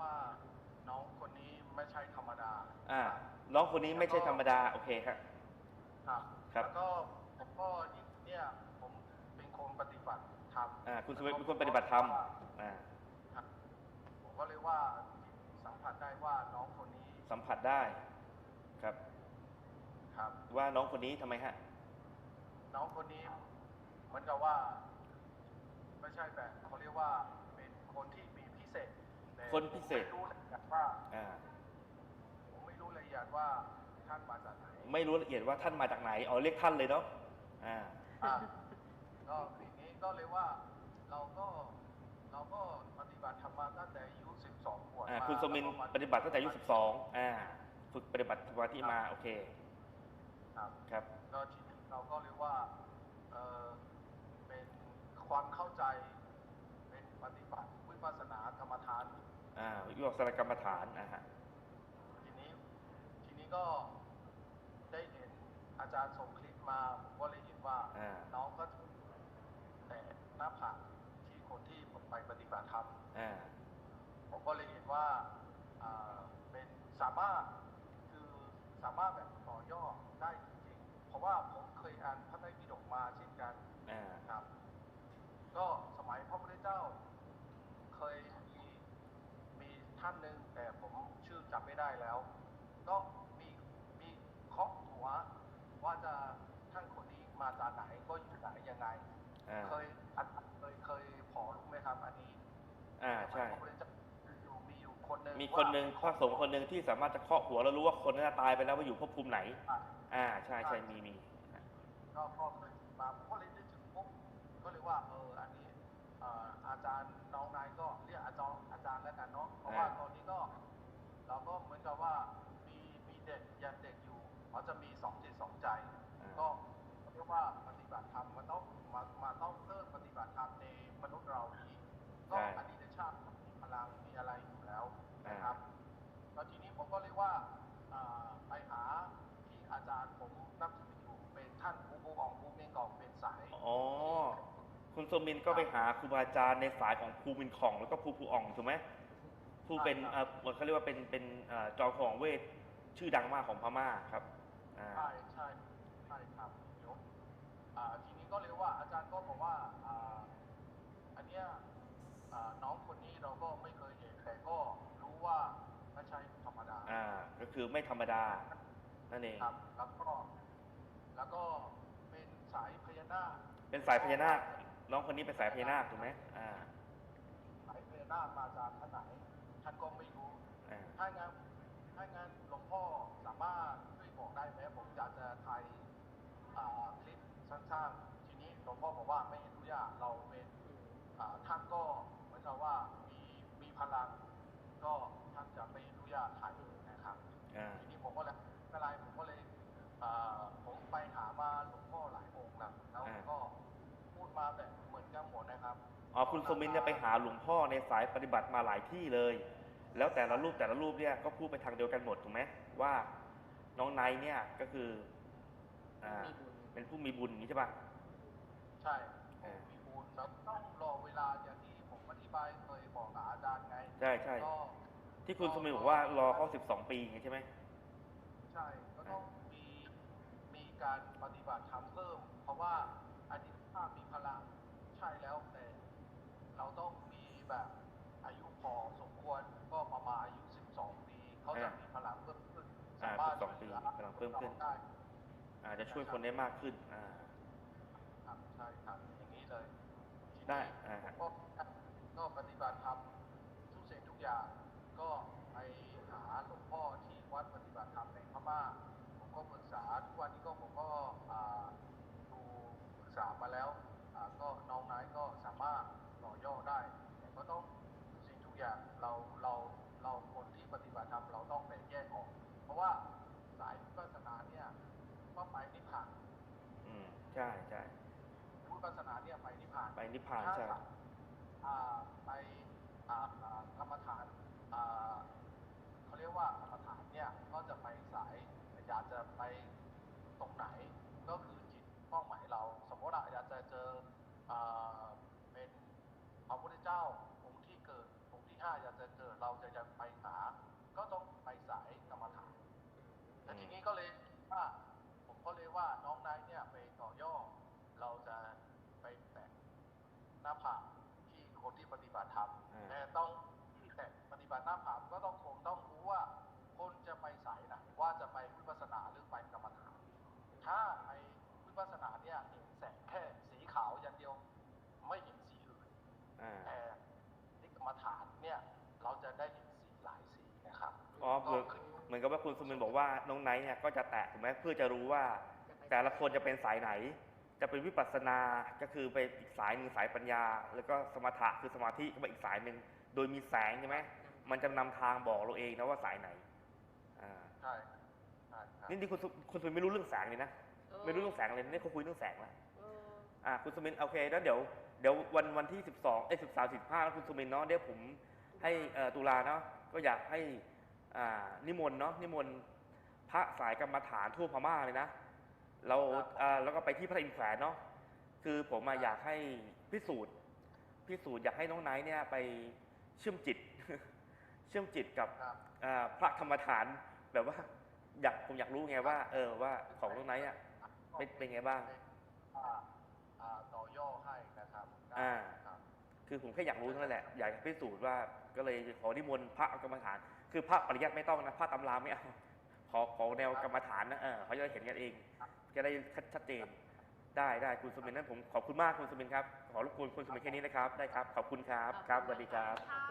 ว่าน้องคนนี้ไม่ใช่ธรรมดาอ่าน้องคนนี้ไม่ใช่ธรรมดา โอเคครับครับครับแล้วก็ผมก็เนี่ยผมเป็นคนปฏิบัติธรรมอ่าคุณสวิทเป็นคนปฏิบัติธรรมอ่าครับผมก็เลยว่าสัมผัสได้ว่าน้องคนนี้สัมผัสได้ครับ ครับ ว่าน้องคนนี้ทำไมฮะ น้องคนนี้เหมือนกับว่า ไม่ใช่แบบเขาเรียกว่าเป็นคนที่มีพิเศษแต่ คนพิเศษผมไม่รู้ละเอียดว่าอ่า ผมไม่รู้ละเอียดว่าท่านมาจากไหนไม่รู้ละเอียดว่าท่านมาจากไหนอ๋อเรียกท่านเลยเนาะอ่า อะก็ปีนี้ก็เลยว่าเราก็เราก็ปฏิบัติธรรมมาตั้งแต่อายุ12ขวบอ่ามาคุณสมินแล้วก็ปฏิบัติตั้งแต่อายุสิบสองอ่า ฝึกปฏิบัติสมาธิมา โอเค ครับ ครับ ก็ทีนี้เราก็เรียกว่าเออเป็นความเข้าใจเป็นปฏิบัติวิปัสสนากรรมฐาน อ่าวิปัสสนากรรมฐานอ่าฮะทีนี้ทีนี้ก็ได้เห็นอาจารย์ส่งคลิปมาผมก็เลยเห็นว่าอ่าน้องก็แต่หน้าผากที่คนที่ผมไปปฏิบัติธรรม อ่าผมก็เลยเห็นว่าอ่าเป็นสามารถคือสามารถแบบต่อยอดได้จริงๆ เพราะว่าผมเคยอ่านพระไตรปิฎกมาเช่นกันอ่า ครับ ก็สมัยพระพุทธเจ้า เคยมีมี ท่านหนึ่งแต่ผมชื่อจำไม่ได้แล้ว ก็มีมีเคาะหัว ว่าจะท่านคนนี้มาจากไหนก็อยู่ไหนยังไง อ่าเคยอันเคยเคยพอรู้ไหมครับอันนี้อ่าใช่พระพุทธเจ้าอยู่มีอยู่คนหนึ่งมีคนหนึ่งพว่าระสงฆ์คนหนึ่งที่สามารถจะเคาะหัวแล้วรู้ว่าคนนั้นตายไปแล้วว่าอยู่ภพภูมิไหนอ่าใช่ใช่มีมี ก็พ่อเคยมาผมก็เลยนึกถึงปุ๊บก็เลยว่าเอออันนี้เอ่ออาจารย์น้องนายก็เรียกอาจารย์อาจารย์แล้วกันเนาะเพราะว่าอ่าตอนนี้ก็ เราก็เหมือนกับว่ามีมีเด็กยังเด็กอยู่เขาจะมีสองจิตสองใจ ก็เรียกว่าปฏิบัติธรรมมันต้องมามาต้องเริ่มปฏิบัติธรรมในมนุษย์เรานี้ก็ใช่อดีตชาติมีพลังมีอะไรอยู่แล้วนะครับแล้วทีนี้ผมก็เรียกว่าอ่าไปหาที่อาจารย์ผมนับถืออยู่เป็นท่านภูภูอองภูเมงกองเป็นสาย อ๋อ คุณสมินก็ไปหาครูบาอาจารย์ในสายของภูมินของแล้วก็ภูภูอ่องถูกไหมผู้เป็นเอ่อเขาเรียกว่าเป็นเป็นเอ่อจอมของเวทชื่อดังมากของพม่าครับอ่าใช่ใช่ใช่ครับเดี๋ยวอ่าทีนี้ก็เรียกว่าอาจารย์ก็บอกว่าอ่าอันเนี้ยอ่าน้องคนนี้เราก็ไม่เคยเห็นแต่ก็รู้ว่าไม่ใช่ธรรมดาอ่าก็คือไม่ธรรมดานั่นเองครับแล้วก็แล้วก็เป็นสายพญานาค เป็นสายพญานาค น้องคนนี้เป็นสายพญานาคถูกไหมอ่าสายพญานาคมาจากท่านไหนท่านก็ไม่รู้อ่าถ้างั้นถ้างั้นหลวงพ่อสามารถช่วยบอกได้ไหมผมอยากจะถ่ายอ่าคลิปสั้นๆทีนี้หลวงพ่อบอกว่าไม่อนุญาตเราเป็นอ่าท่านก็เหมือนกับว่ามีมีพลัง ก็ท่านจะไม่อนุญาตถ่ายนะครับ อ๋อคุณสมินเนี่ยไปหาหลวงพ่อในสายปฏิบัติมาหลายที่เลย แล้วแต่ละรูปแต่ละรูปเนี่ยก็พูดไปทางเดียวกันหมดถูกไหมว่าน้องไนท์เนี่ยก็คืออ่าเป็นผู้มีบุญอย่างนี้ใช่ป่ะใช่อ่ามีบุญแล้วต้องรอเวลาอย่างที่ผมอธิบายเคยบอกกับอาจารย์ไงใช่ใช่ก็ที่คุณสมินบอกว่ารอเขาสิบสองปีอย่างนี้ใช่ไหมใช่ก็ต้องมีมีการปฏิบัติธรรมเพิ่ม เพราะว่าอดีตภาพมีพลังใช่แล้วแต่ เราต้องมีแบบอายุพอสมควรก็ประมาณอายุ 12 ปีเขาจะอ่ามีมีพลังเพิ่มขึ้นอ่าสามารถ12ปีช่วยหลือพลังเพิ่มขึ้นได้อาจจะช่วยคนได้มากขึ้น อ่าครับใช่ครับอย่างนี้เลยทีนี้ได้อ่าผมก็ก็ปฏิ ใช่ใช่พุทธศาสนาเนี่ยไปนิพพานไปนิพพานใช่ไปกรรมฐานเขาเรียกว่ากรรมฐานเนี่ยก็จะไปสายอยากจะไปตรงไหน ก็คือจิตเป้าหมายเรา สมมติเราอยากจะเจอเป็นพระพุทธเจ้าองค์ที่เกิดองค์ที่ห้าอยากจะเจอเราจะจะไปหา ก็ต้องไปสายกรรมฐานแล้วทีนี้ก็เลย น้าผากที่คนที่ปฏิบัติธรรมอ่า แต่ต้องแต่ปฏิบัติหน้าผากก็ต้องคงต้องรู้ว่า คนจะไปสายไหนว่าจะไปวิปัสสนาหรือไปกรรมฐานถ้าไอ้วิปัสสนาเนี่ยเห็นแสงแค่สีขาวอย่างเดียว ไม่เห็นสีอื่น อ่า แต่ที่กรรมฐานเนี่ยเราจะได้เห็นสีหลายสีนะครับอ๋อเหมือนก็ขึ้นเหมือนกับว่าคุณสุมินบอกว่าน้องไนท์เนี่ยก็จะแตะถูกไหมเพื่อจะรู้ว่า แต่ละคนจะเป็นสายไหน จะเป็นวิปัสสนาก็คือไปอีกสายหนึ่งสายปัญญา แล้วก็สมถะคือสมาธิก็ไปอีกสายหนึ่งโดยมีแสงใช่ไหมมันจะนำทางบอกเราเองนะว่าสายไหนอ่าใช่ใช่ครับนี่ที่คุณสุคุณสุมินไม่รู้เรื่องแสงเลยนะไม่รู้เรื่องแสงเลยนี่เขาคุยเรื่องแสงแล้วเอออ่าคุณสุมินโอเคแล้วเดี๋ยวเดี๋ยววันวันที่12เอ้ย13 15แล้วคุณสุมินเนาะเดี๋ยวผมให้เอ่อตุลาเนาะก็อยากให้อ่านิมนต์เนาะนิมนต์พระสายกรรมฐานทั่วพม่าเลยนะ เราอ่าแล้วก็ไปที่พระอินทร์แขวนเนาะคือผมมาอยากให้พิสูจน์พิสูจน์อยากให้น้องไนท์เนี่ยไปเชื่อมจิต เชื่อมจิตกับครับ อ่าพระกรรมฐานแบบว่า อยากผมอยากรู้ไงว่า เออว่าของน้องไนท์อะ เป็นเป็นไงบ้างอ่าอ่าต่อย่อให้นะครับอ่า ครับคือผมแค่อยากรู้เท่านั้นแหละอยากพิสูจน์ว่าก็เลยขอนิมนต์พระกรรมฐาน คือพระปริยัติไม่ต้องนะพระตำราไม่เอาขอขอแนวกรรมฐานนะเออเขาจะได้เห็นกันเอง จะได้ชัดเจน ได้ได้คุณสมินนั้นผมขอบคุณมากคุณสมินครับ ขอรบกวนคุณสมินแค่นี้นะครับ ได้ครับ ขอบคุณครับ ครับสวัสดีครับ ค่ะ